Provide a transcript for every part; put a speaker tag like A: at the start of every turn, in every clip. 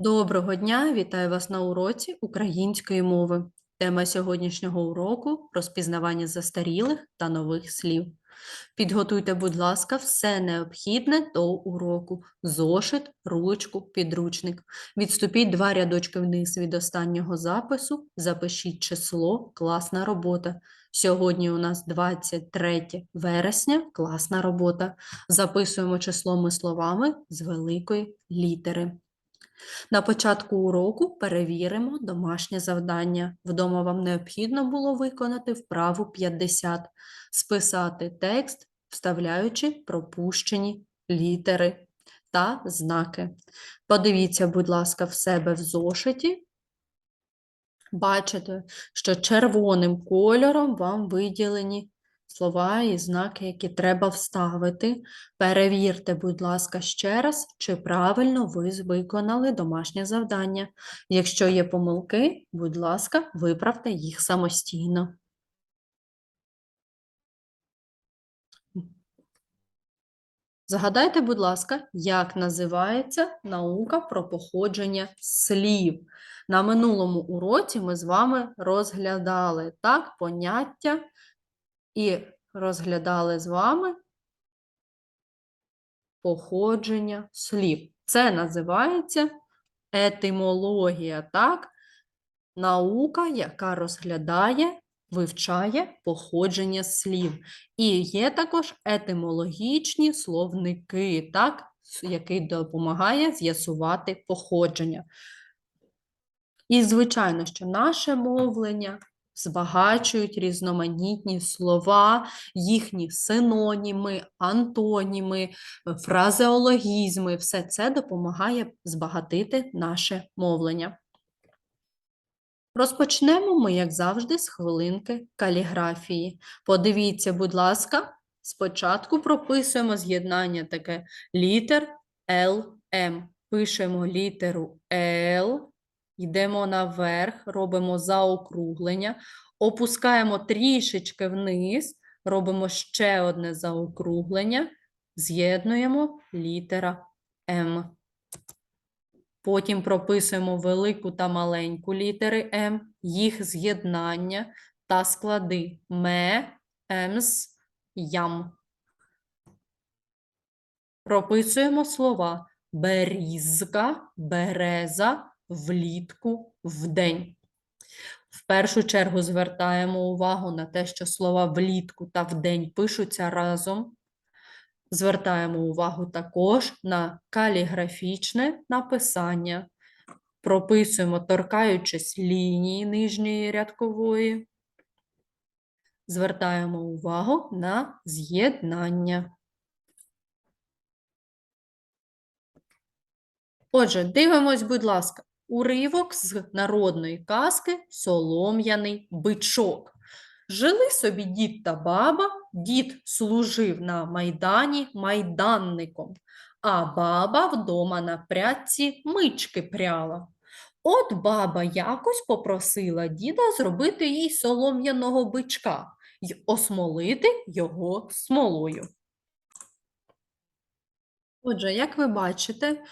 A: Доброго дня! Вітаю вас на уроці української мови. Тема сьогоднішнього уроку розпізнавання застарілих та нових слів. Підготуйте, будь ласка, все необхідне до уроку: зошит, ручку, підручник. Відступіть два рядочки вниз від останнього запису, запишіть число, класна робота. Сьогодні у нас 23 вересня, класна робота. Записуємо число словами з великої літери. На початку уроку перевіримо домашнє завдання. Вдома вам необхідно було виконати вправу 50, списати текст, вставляючи пропущені літери та знаки. Подивіться, будь ласка, в себе в зошиті. Бачите, що червоним кольором вам виділені слова і знаки, які треба вставити. Перевірте, будь ласка, ще раз, чи правильно ви виконали домашнє завдання. Якщо є помилки, будь ласка, виправте їх самостійно. Згадайте, будь ласка, як називається наука про походження слів. На минулому уроці ми з вами розглядали так поняття і розглядали з вами походження слів. Це називається етимологія, так? Наука, яка розглядає, вивчає походження слів. І є також етимологічні словники, так? який допомагає з'ясувати походження. І, звичайно, що наше мовлення збагачують різноманітні слова, їхні синоніми, антоніми, фразеологізми. Все це допомагає збагатити наше мовлення. Розпочнемо ми, як завжди, з хвилинки каліграфії. Подивіться, будь ласка, спочатку прописуємо з'єднання таке літер Л, М. Пишемо літеру Л, Йдемо наверх, робимо заокруглення, опускаємо трішечки вниз, робимо ще одне заокруглення, з'єднуємо літера М. Потім прописуємо велику та маленьку літери М, їх з'єднання та склади ме, емс, ям. Прописуємо слова берізка, береза, влітку, вдень. В першу чергу звертаємо увагу на те, що слова влітку та вдень пишуться разом. Звертаємо увагу також на каліграфічне написання. Прописуємо, торкаючись лінії нижньої рядкової. Звертаємо увагу на з'єднання. Отже, дивимось, будь ласка, уривок з народної казки Солом'яний бичок. Жили собі дід та баба, дід служив на майдані майданником, а баба вдома на прядці мички пряла. От баба якось попросила діда зробити їй солом'яного бичка й осмолити його смолою. Отже, як ви бачите,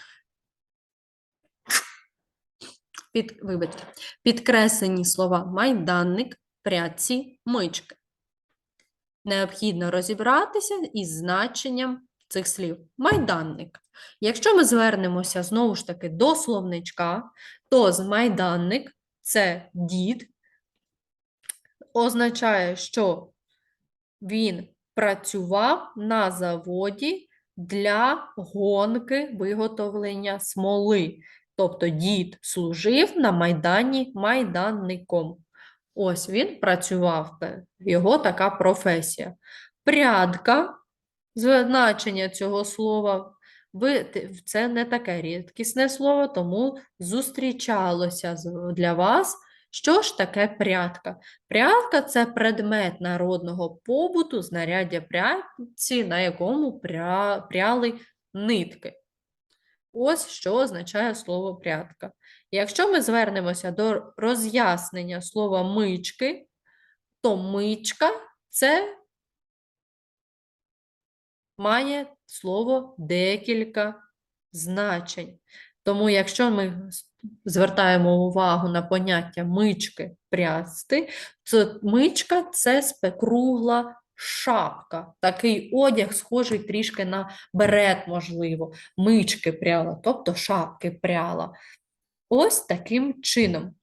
A: під, вибачте, підкреслені слова майданник, прядці, мички. Необхідно розібратися із значенням цих слів. Майданник. Якщо ми звернемося знову ж таки до словничка, то з майданник це дід, означає, що він працював на заводі для гонки виготовлення смоли. Тобто дід служив на Майдані майданником. Ось він працював, його така професія. Прядка, значення цього слова, це не таке рідкісне слово, тому зустрічалося для вас. Що ж таке прядка? Прядка це предмет народного побуту, знаряддя прядці, на якому пря... пряли нитки. Ось що означає слово прядка. Якщо ми звернемося до роз'яснення слова мички, то мичка це має слово декілька значень. Тому, якщо ми звертаємо увагу на поняття мички прясти, то мичка це спекругла шапка. Такий одяг, схожий трішки на берет, можливо, мички пряла, тобто шапки пряла. Ось таким чином.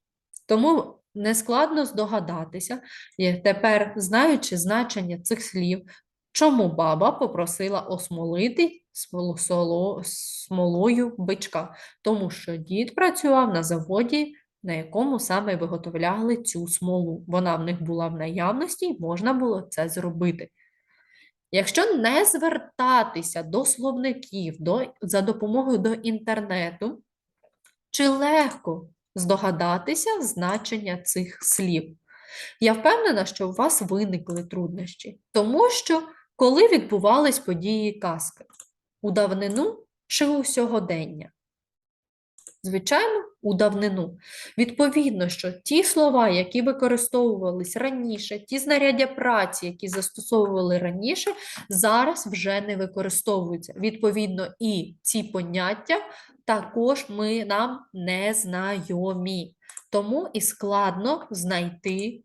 A: Тому нескладно здогадатися, тепер, знаючи значення цих слів, чому баба попросила осмолити смолою бичка, тому що дід працював на заводі, на якому саме виготовляли цю смолу. Вона в них була в наявності, і можна було це зробити. Якщо не звертатися до словників до, за допомогою до інтернету, чи легко здогадатися значення цих слів? Я впевнена, що у вас виникли труднощі, тому що коли відбувались події казки? У давнину чи у сьогодення? Звичайно, у давнину. Відповідно, що ті слова, які використовувались раніше, ті знаряддя праці, які застосовували раніше, зараз вже не використовуються. Відповідно, і ці поняття також ми нам не знайомі. Тому і складно знайти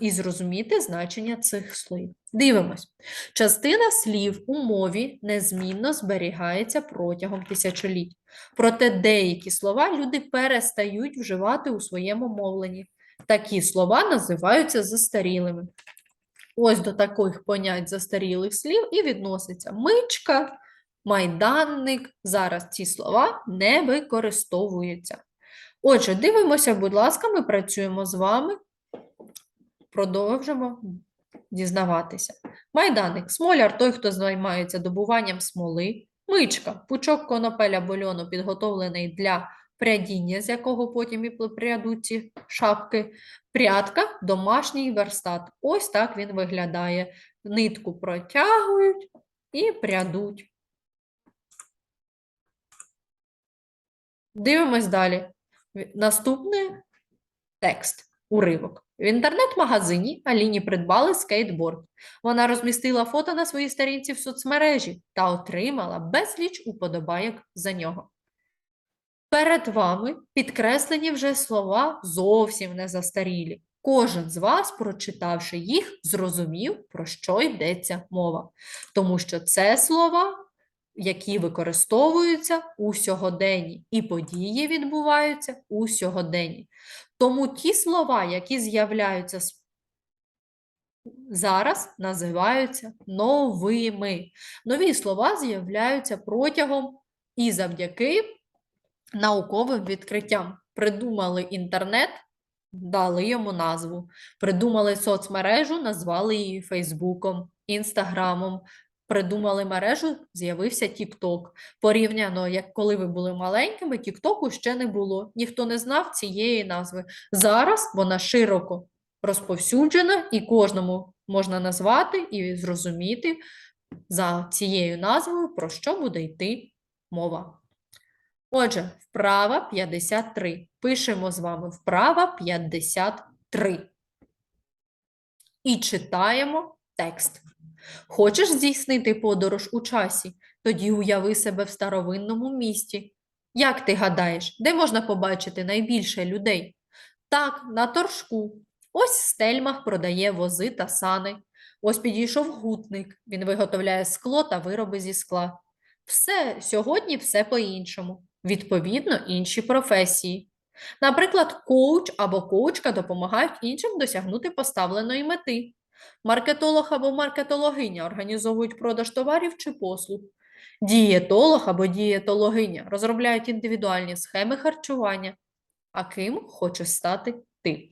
A: і зрозуміти значення цих слів. Дивимось. Частина слів у мові незмінно зберігається протягом тисячоліть. Проте деякі слова люди перестають вживати у своєму мовленні. Такі слова називаються застарілими. Ось до таких понять застарілих слів і відноситься мичка, майданник. Зараз ці слова не використовуються. Отже, дивимося, будь ласка, ми працюємо з вами. Продовжимо дізнаватися. Майданник, смоляр той, хто займається добуванням смоли. Мичка, пучок конопеля бульону, підготовлений для прядіння, з якого потім і прядуть ці шапки. Прядка, домашній верстат. Ось так він виглядає. Нитку протягують і прядуть. Дивимось далі. Наступний текст, уривок. В інтернет-магазині Аліні придбали скейтборд. Вона розмістила фото на своїй сторінці в соцмережі та отримала безліч уподобайок за нього. Перед вами підкреслені вже слова зовсім не застарілі. Кожен з вас, прочитавши їх, зрозумів, про що йдеться мова. Тому що це слова, які використовуються у сьогоденні, і події відбуваються у сьогоденні. Тому ті слова, які з'являються зараз, називаються новими. Нові слова з'являються протягом і завдяки науковим відкриттям. Придумали інтернет, дали йому назву. Придумали соцмережу, назвали її Фейсбуком, Інстаграмом. Придумали мережу, з'явився TikTok. Порівняно, як коли ви були маленькими, TikTok ще не було. Ніхто не знав цієї назви. Зараз вона широко розповсюджена, і кожному можна назвати і зрозуміти за цією назвою, про що буде йти мова. Отже, вправа 53. Пишемо з вами вправа 53. І читаємо текст. Хочеш здійснити подорож у часі? Тоді уяви себе в старовинному місті. Як ти гадаєш, де можна побачити найбільше людей? Так, на торжку. Ось Стельмах продає вози та сани. Ось підійшов гутник. Він виготовляє скло та вироби зі скла. Все сьогодні все по-іншому. Відповідно, інші професії. Наприклад, коуч або коучка допомагають іншим досягнути поставленої мети. Маркетолог або маркетологиня організовують продаж товарів чи послуг. Дієтолог або дієтологиня розробляють індивідуальні схеми харчування. А ким хочеш стати ти?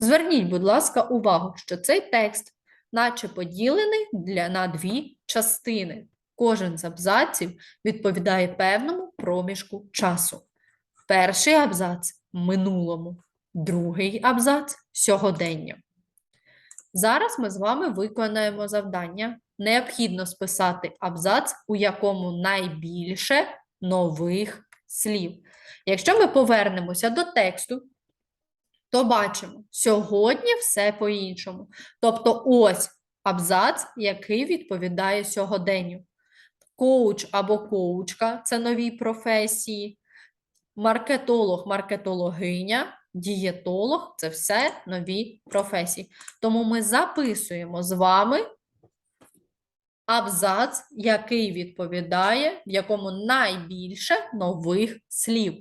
A: Зверніть, будь ласка, увагу, що цей текст наче поділений для, на дві частини. Кожен з абзаців відповідає певному проміжку часу. Перший абзац минулому, другий абзац сьогодення. Зараз ми з вами виконаємо завдання. Необхідно списати абзац, у якому найбільше нових слів. Якщо ми повернемося до тексту, то бачимо, сьогодні все по-іншому. Тобто ось абзац, який відповідає сьогоденню. коуч або коучка це нові професії, маркетолог, маркетологиня, дієтолог це все нові професії. Тому ми записуємо з вами абзац, який відповідає, в якому найбільше нових слів.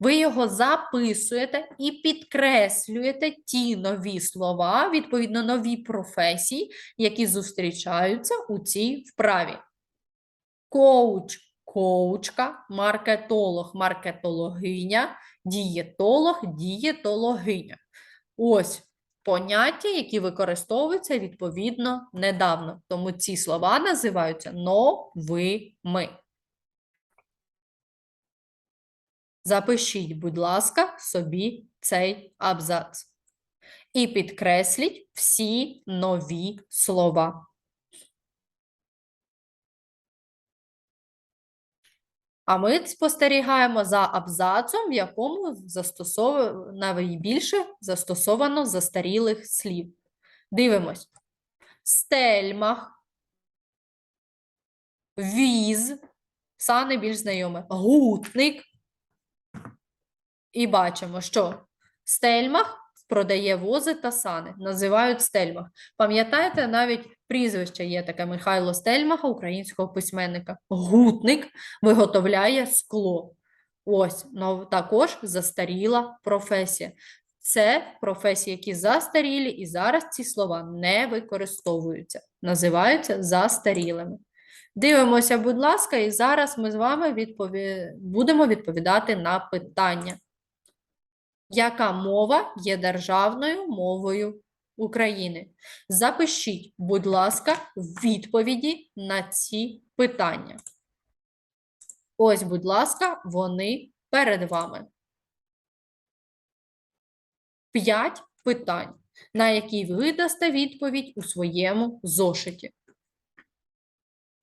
A: Ви його записуєте і підкреслюєте ті нові слова, відповідно, нові професії, які зустрічаються у цій вправі. Коуч, коучка, маркетолог, маркетологиня, дієтолог, дієтологиня. Ось поняття, які використовуються відповідно недавно. Тому ці слова називаються новими. Запишіть, будь ласка, собі цей абзац. І підкресліть всі нові слова. А ми спостерігаємо за абзацом, в якому застосовано найбільше застосовано застарілих слів. Дивимось. Стельмах, віз, сани більш знайоме, гутник. І бачимо, що стельмах продає вози та сани, називають стельмах. Пам'ятаєте, навіть прізвище є таке Михайло Стельмаха, українського письменника. Гутник виготовляє скло. Ось, ну, також застаріла професія. Це професії, які застарілі, і зараз ці слова не використовуються, називаються застарілими. Дивимося, будь ласка, і зараз ми з вами відпові... будемо відповідати на питання. Яка мова є державною мовою України? Запишіть, будь ласка, відповіді на ці питання. Ось, будь ласка, вони перед вами. П'ять питань, на які ви дасте відповідь у своєму зошиті.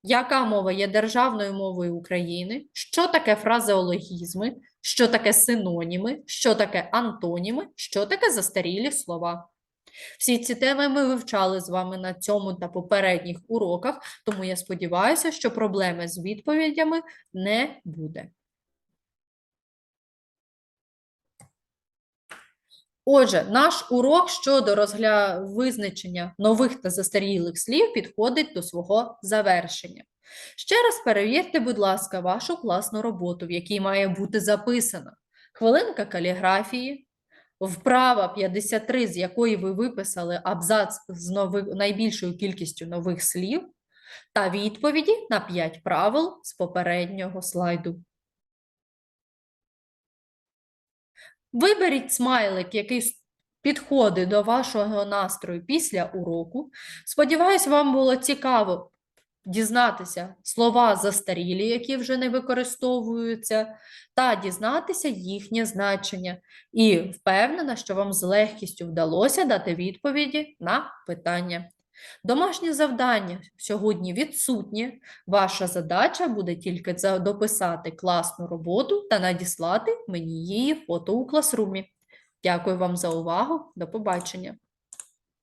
A: Яка мова є державною мовою України? Що таке фразеологізми? Що таке синоніми? Що таке антоніми? Що таке застарілі слова? Всі ці теми ми вивчали з вами на цьому та попередніх уроках, тому я сподіваюся, що проблеми з відповідями не буде. Отже, наш урок щодо розгля... визначення нових та застарілих слів підходить до свого завершення. Ще раз перевірте, будь ласка, вашу класну роботу, в якій має бути записана хвилинка каліграфії, вправа 53, з якої ви виписали абзац з нових... найбільшою кількістю нових слів, та відповіді на 5 правил з попереднього слайду. Виберіть смайлик, який підходить до вашого настрою після уроку. Сподіваюсь, вам було цікаво дізнатися слова застарілі, які вже не використовуються, та дізнатися їхнє значення. І впевнена, що вам з легкістю вдалося дати відповіді на питання. Домашнє завдання сьогодні відсутнє. Ваша задача буде тільки дописати класну роботу та надіслати мені її фото у класрумі. Дякую вам за увагу. До побачення.